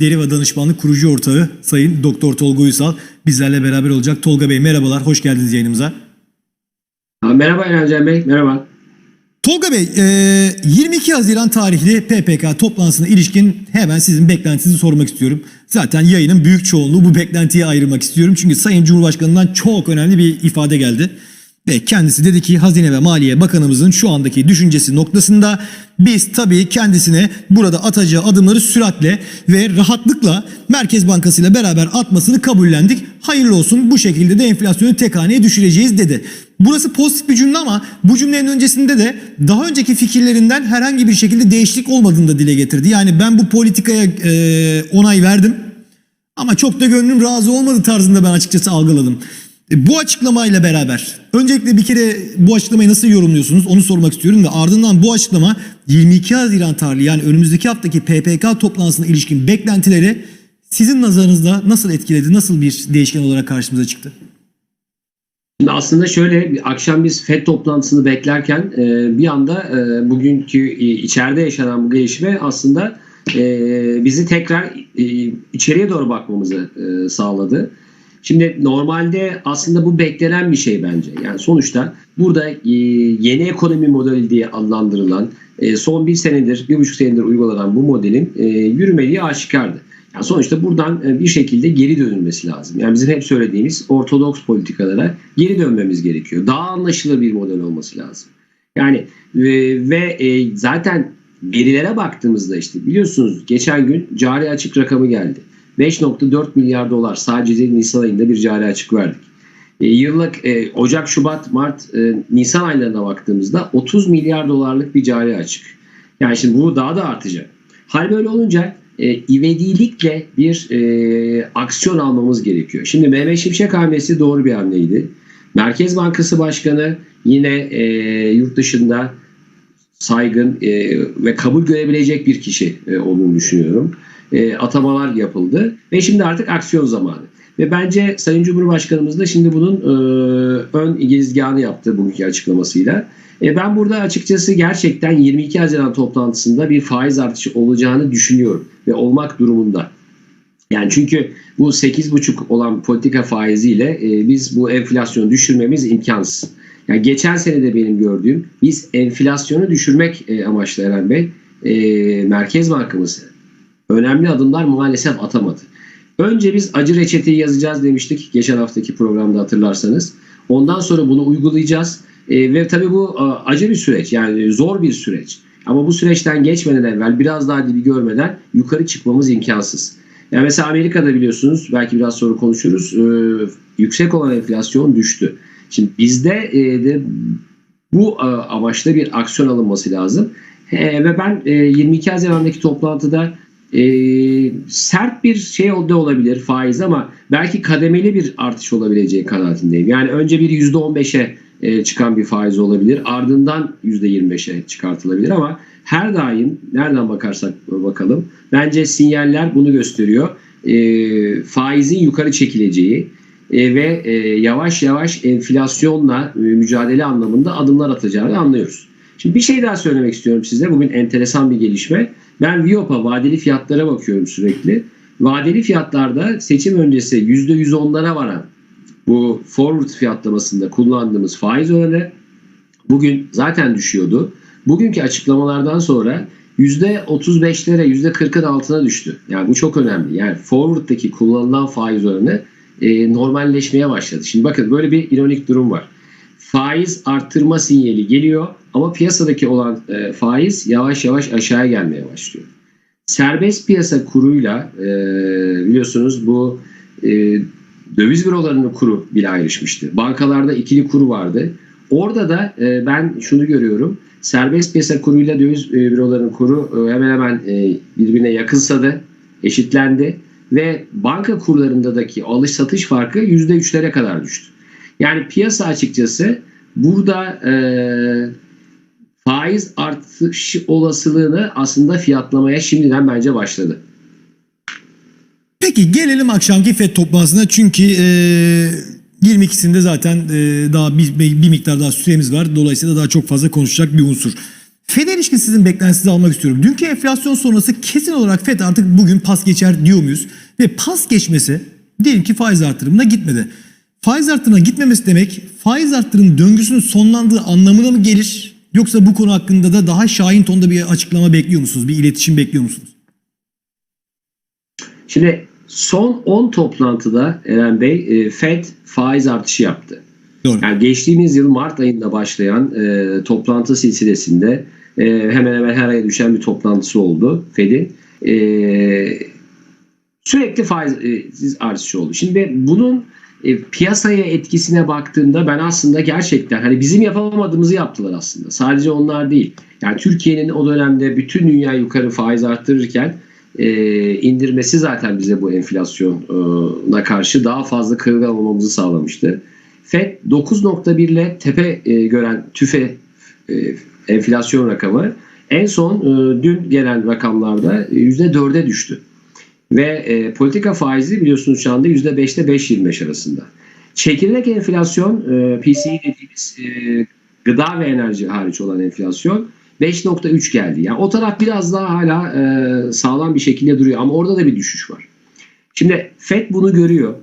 Deriva Danışmanlık kurucu ortağı Sayın Doktor Tolga Uysal bizlerle beraber olacak. Tolga Bey merhabalar, hoş geldiniz yayınımıza. Ha, Merhaba Erencan Bey, merhaba. Tolga Bey, e, 22 Haziran tarihli PPK toplantısına ilişkin hemen sizin beklentinizi sormak istiyorum. Zaten yayının büyük çoğunluğu bu beklentiye ayırmak istiyorum. Çünkü Sayın Cumhurbaşkanı'ndan çok önemli bir ifade geldi. Ve kendisi dedi ki Hazine ve Maliye Bakanımızın şu andaki düşüncesi noktasında biz tabii kendisine burada atacağı adımları süratle ve rahatlıkla Merkez Bankası ile beraber atmasını kabullendik. Hayırlı olsun bu şekilde de enflasyonu tek haneye düşüreceğiz dedi. Burası pozitif bir cümle ama bu cümlenin öncesinde de daha önceki fikirlerinden herhangi bir şekilde değişiklik olmadığını da dile getirdi. Yani ben bu politikaya e, onay verdim ama çok da gönlüm razı olmadı tarzında ben açıkçası algıladım. E, Bu açıklamayla beraber öncelikle bir kere bu açıklamayı nasıl yorumluyorsunuz onu sormak istiyorum ve ardından bu açıklama 22 Haziran tarihli yani önümüzdeki haftaki PPK toplantısına ilişkin beklentileri sizin nazarınızda nasıl etkiledi, nasıl bir değişken olarak karşımıza çıktı? Şimdi aslında şöyle akşam biz FED toplantısını beklerken e, bir anda e, bugünkü içeride yaşanan bu gelişme aslında bizi tekrar içeriye doğru bakmamızı sağladı. Şimdi normalde aslında bu beklenen bir şey bence. Yani sonuçta burada e, yeni ekonomi modeli diye adlandırılan e, son bir senedir, bir buçuk senedir uygulanan bu modelin e, yürümediği aşikardı. Yani sonuçta buradan e, bir şekilde geri dönülmesi lazım. Yani bizim hep söylediğimiz ortodoks politikalara geri dönmemiz gerekiyor. Daha anlaşılır bir model olması lazım. Yani e, ve e, zaten verilere baktığımızda işte biliyorsunuz geçen gün cari açık rakamı geldi. 5.4 milyar dolar sadece Nisan ayında bir cari açık verdik. E, yıllık e, Ocak, Şubat, Mart, e, Nisan aylarına baktığımızda 30 milyar dolarlık bir cari açık. Yani şimdi bu daha da artacak. Hal böyle olunca e, ivedilikle bir e, aksiyon almamız gerekiyor. Şimdi Mehmet Şimşek hamlesi doğru bir hamleydi. Merkez Bankası Başkanı yine e, yurt dışında saygın e, ve kabul görebilecek bir kişi e, olduğunu düşünüyorum. E, atamalar yapıldı ve şimdi artık aksiyon zamanı. Ve bence Sayın Cumhurbaşkanımız da şimdi bunun e, ön girizgahını yaptı bugünkü açıklamasıyla. E, ben burada açıkçası gerçekten 22 Haziran toplantısında bir faiz artışı olacağını düşünüyorum ve olmak durumunda. Yani çünkü bu 8,5 olan politika faiziyle e, biz bu enflasyonu düşürmemiz imkansız. Yani geçen sene de benim gördüğüm biz enflasyonu düşürmek e, amaçlı Eren Bey e, Merkez Bankamız önemli adımlar maalesef atamadı. Önce biz acı reçeteyi yazacağız demiştik geçen haftaki programda hatırlarsanız. Ondan sonra bunu uygulayacağız. E, ve tabii bu e, acı bir süreç yani zor bir süreç. Ama bu süreçten geçmeden evvel biraz daha dibi görmeden yukarı çıkmamız imkansız. Yani mesela Amerika'da biliyorsunuz belki biraz sonra konuşuruz e, yüksek olan enflasyon düştü. Şimdi bizde e, de bu e, amaçla bir aksiyon alınması lazım. E, ve ben e, 22 Haziran'daki toplantıda e, sert bir şey de olabilir faiz ama belki kademeli bir artış olabileceği kanaatindeyim. Yani önce bir %15'e e, çıkan bir faiz olabilir. Ardından %25'e çıkartılabilir ama her daim nereden bakarsak bakalım bence sinyaller bunu gösteriyor. E, faizin yukarı çekileceği e, ve e, yavaş yavaş enflasyonla e, mücadele anlamında adımlar atacağını anlıyoruz. Şimdi bir şey daha söylemek istiyorum size. Bugün enteresan bir gelişme. Ben Viyop'a vadeli fiyatlara bakıyorum sürekli. Vadeli fiyatlarda seçim öncesi %110'lara varan bu forward fiyatlamasında kullandığımız faiz oranı bugün zaten düşüyordu. Bugünkü açıklamalardan sonra %35'lere %40'ın altına düştü. Yani bu çok önemli. Yani forward'daki kullanılan faiz oranı e, normalleşmeye başladı. Şimdi bakın böyle bir ironik durum var. Faiz arttırma sinyali geliyor ama piyasadaki olan e, faiz yavaş yavaş aşağıya gelmeye başlıyor. Serbest piyasa kuruyla e, biliyorsunuz bu e, döviz bürolarının kuru bile ayrışmıştı. Bankalarda ikili kuru vardı. Orada da e, ben şunu görüyorum. Serbest piyasa kuruyla döviz e, bürolarının kuru e, hemen hemen e, birbirine yakınsadı, eşitlendi ve banka kurlarındaki alış satış farkı %3'lere kadar düştü. Yani piyasa açıkçası burada e, faiz artış olasılığını aslında fiyatlamaya şimdiden bence başladı. Peki gelelim akşamki FED toplantısına çünkü e, 22'sinde zaten e, daha bir, bir miktar daha süremiz var. Dolayısıyla daha çok fazla konuşacak bir unsur. FED'e ilişkin sizin beklentinizi almak istiyorum. Dünkü enflasyon sonrası kesin olarak FED artık bugün pas geçer diyor muyuz? Ve pas geçmesi diyelim ki faiz artırımına gitmedi. Faiz artırımına gitmemesi demek faiz artırım döngüsünün sonlandığı anlamına mı gelir? Yoksa bu konu hakkında da daha şahin tonda bir açıklama bekliyor musunuz? Bir iletişim bekliyor musunuz? Şimdi son 10 toplantıda Eren Bey e, FED faiz artışı yaptı. Doğru. Yani geçtiğimiz yıl Mart ayında başlayan e, toplantı silsilesinde e, hemen hemen her ay düşen bir toplantısı oldu Fed'in. E, sürekli faiz e, artışı oldu. Şimdi bunun e, piyasaya etkisine baktığımda ben aslında gerçekten hani bizim yapamadığımızı yaptılar aslında. Sadece onlar değil. Yani Türkiye'nin o dönemde bütün dünya yukarı faiz arttırırken e, indirmesi zaten bize bu enflasyona karşı daha fazla kırılgan olmamızı sağlamıştı. FED 9.1 ile tepe e, gören tüfe e, enflasyon rakamı en son e, dün gelen rakamlarda %4'e düştü. Ve e, politika faizi biliyorsunuz şu anda %5'te 5.25 arasında. Çekirdek enflasyon e, PCE dediğimiz e, gıda ve enerji hariç olan enflasyon 5.3 geldi. Yani o taraf biraz daha hala e, sağlam bir şekilde duruyor ama orada da bir düşüş var. Şimdi FED bunu görüyor.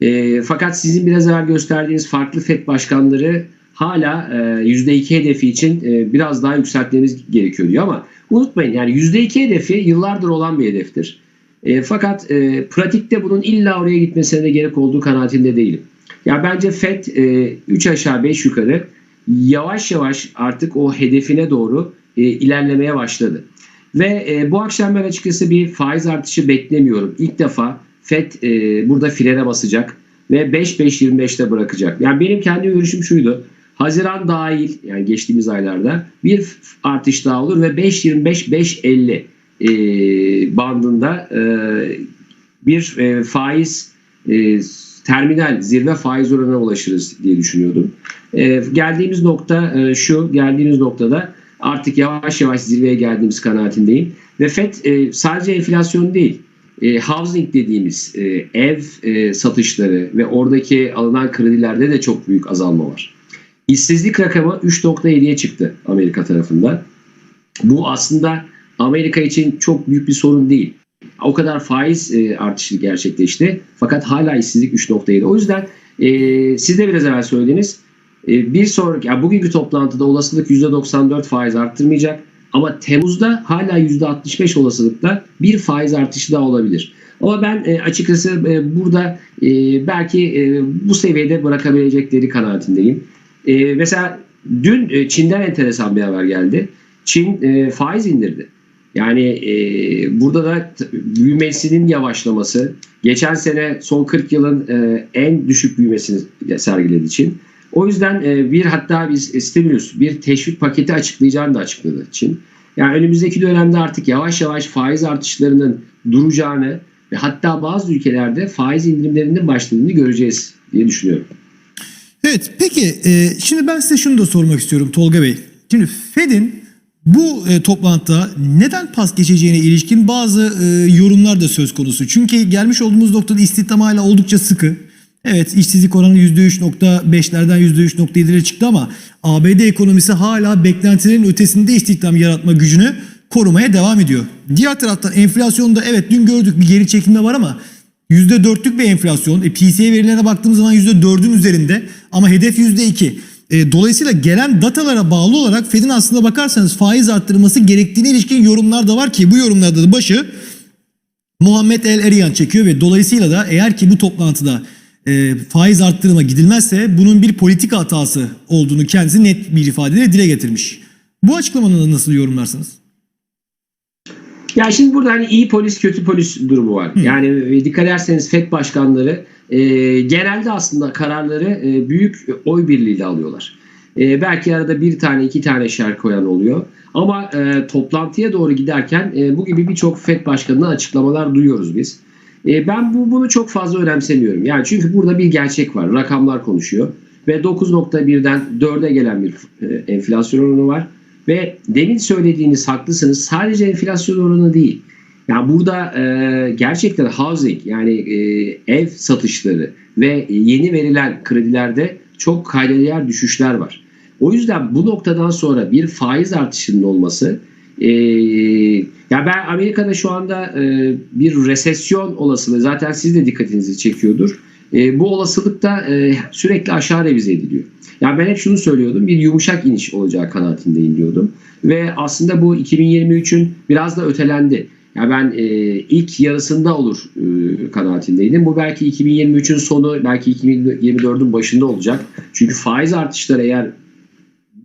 E, fakat sizin biraz evvel gösterdiğiniz farklı FED başkanları hala e, %2 hedefi için e, biraz daha yükseltmemiz gerekiyor diyor ama unutmayın yani %2 hedefi yıllardır olan bir hedeftir. E, fakat e, pratikte bunun illa oraya gitmesine de gerek olduğu kanaatinde değilim. Ya bence FED 3 e, aşağı 5 yukarı yavaş yavaş artık o hedefine doğru e, ilerlemeye başladı. Ve e, bu akşam ben açıkçası bir faiz artışı beklemiyorum. İlk defa FED e, burada frene basacak ve 5-5-25'te bırakacak. Yani benim kendi görüşüm şuydu. Haziran dahil yani geçtiğimiz aylarda bir artış daha olur ve 5-25-5-50 e, bandında e, bir e, faiz e, terminal zirve faiz oranına ulaşırız diye düşünüyordum. E, geldiğimiz nokta e, şu, geldiğimiz noktada artık yavaş yavaş zirveye geldiğimiz kanaatindeyim. Ve FED e, sadece enflasyon değil, e, housing dediğimiz e, ev e, satışları ve oradaki alınan kredilerde de çok büyük azalma var. İşsizlik rakamı 3.7'ye çıktı Amerika tarafından. Bu aslında Amerika için çok büyük bir sorun değil. O kadar faiz e, artışı gerçekleşti. Fakat hala işsizlik 3.7. O yüzden e, siz de biraz evvel söylediniz. E, bir sonraki, yani bugünkü toplantıda olasılık %94 faiz arttırmayacak. Ama Temmuz'da hala %65 olasılıkla bir faiz artışı daha olabilir. Ama ben e, açıkçası e, burada e, belki e, bu seviyede bırakabilecekleri kanaatindeyim. E, mesela dün e, Çin'den enteresan bir haber geldi. Çin e, faiz indirdi. Yani e, burada da büyümesinin yavaşlaması, geçen sene son 40 yılın e, en düşük büyümesini sergiledi Çin. O yüzden e, bir hatta biz stimulus, bir teşvik paketi açıklayacağını da açıkladı Çin. Yani önümüzdeki dönemde artık yavaş yavaş faiz artışlarının duracağını ve hatta bazı ülkelerde faiz indirimlerinin başladığını göreceğiz diye düşünüyorum. Evet peki e, şimdi ben size şunu da sormak istiyorum Tolga Bey. Şimdi Fed'in bu e, toplantıda neden pas geçeceğine ilişkin bazı e, yorumlar da söz konusu. Çünkü gelmiş olduğumuz noktada istihdam hala oldukça sıkı. Evet işsizlik oranı %3.5'lerden %3.7'lere çıktı ama ABD ekonomisi hala beklentilerin ötesinde istihdam yaratma gücünü korumaya devam ediyor. Diğer taraftan enflasyonda evet dün gördük bir geri çekilme var ama %4'lük bir enflasyon. E, PCE verilerine baktığımız zaman %4'ün üzerinde ama hedef %2. E, dolayısıyla gelen datalara bağlı olarak Fed'in aslında bakarsanız faiz arttırması gerektiğine ilişkin yorumlar da var ki bu yorumlarda da başı Muhammed El Eriyan çekiyor ve dolayısıyla da eğer ki bu toplantıda e, faiz arttırıma gidilmezse bunun bir politika hatası olduğunu kendisi net bir ifadeyle dile getirmiş. Bu açıklamanı nasıl yorumlarsınız? Ya şimdi burada hani iyi polis kötü polis durumu var. Hı. Yani e, dikkat ederseniz FED başkanları e, genelde aslında kararları e, büyük oy birliğiyle alıyorlar. E, belki arada bir tane iki tane şer koyan oluyor. Ama e, toplantıya doğru giderken e, bu gibi birçok FED başkanından açıklamalar duyuyoruz biz. E, ben bu bunu çok fazla önemsemiyorum. Yani çünkü burada bir gerçek var. Rakamlar konuşuyor. Ve 9.1'den 4'e gelen bir e, enflasyon oranı var. Ve demin söylediğiniz haklısınız. Sadece enflasyon oranı değil. Yani burada e, gerçekten housing yani e, ev satışları ve yeni verilen kredilerde çok kayda değer düşüşler var. O yüzden bu noktadan sonra bir faiz artışının olması e, ya ben Amerika'da şu anda e, bir resesyon olasılığı zaten siz de dikkatinizi çekiyordur. E, bu olasılık da e, sürekli aşağı revize ediliyor. Yani ben hep şunu söylüyordum bir yumuşak iniş olacağı kanaatindeyim diyordum. Ve aslında bu 2023'ün biraz da ötelendi. Yani ben e, ilk yarısında olur e, kanaatindeydim. Bu belki 2023'ün sonu, belki 2024'ün başında olacak. Çünkü faiz artışları eğer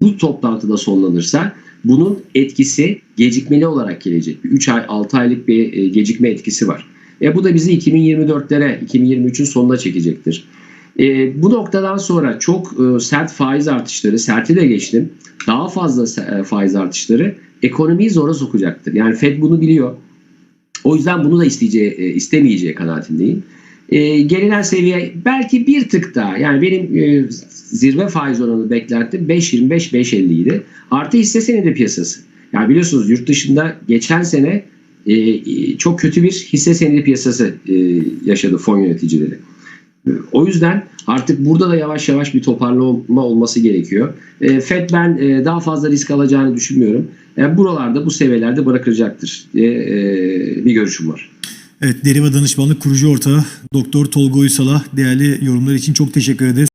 bu toplantıda sonlanırsa bunun etkisi gecikmeli olarak gelecek. 3 ay 6 aylık bir e, gecikme etkisi var. E bu da bizi 2024'lere 2023'ün sonuna çekecektir. E, bu noktadan sonra çok e, sert faiz artışları, serti de geçtim. Daha fazla e, faiz artışları ekonomiyi zora sokacaktır. Yani Fed bunu biliyor. O yüzden bunu da isteyeceği, e, istemeyeceği kanaatindeyim. E, gelinen seviye belki bir tık daha yani benim e, zirve faiz oranı beklentim 5.25-5.50 idi. Artı hisse senedi piyasası. Yani biliyorsunuz yurt dışında geçen sene e, e, çok kötü bir hisse senedi piyasası e, yaşadı fon yöneticileri. O yüzden artık burada da yavaş yavaş bir toparlama olması gerekiyor. E, Fed ben e, daha fazla risk alacağını düşünmüyorum. E, buralarda bu seviyelerde bırakacaktır diye e, bir görüşüm var. Evet Deriva Danışmanlık kurucu ortağı Doktor Tolga Uysal'a değerli yorumlar için çok teşekkür ederiz.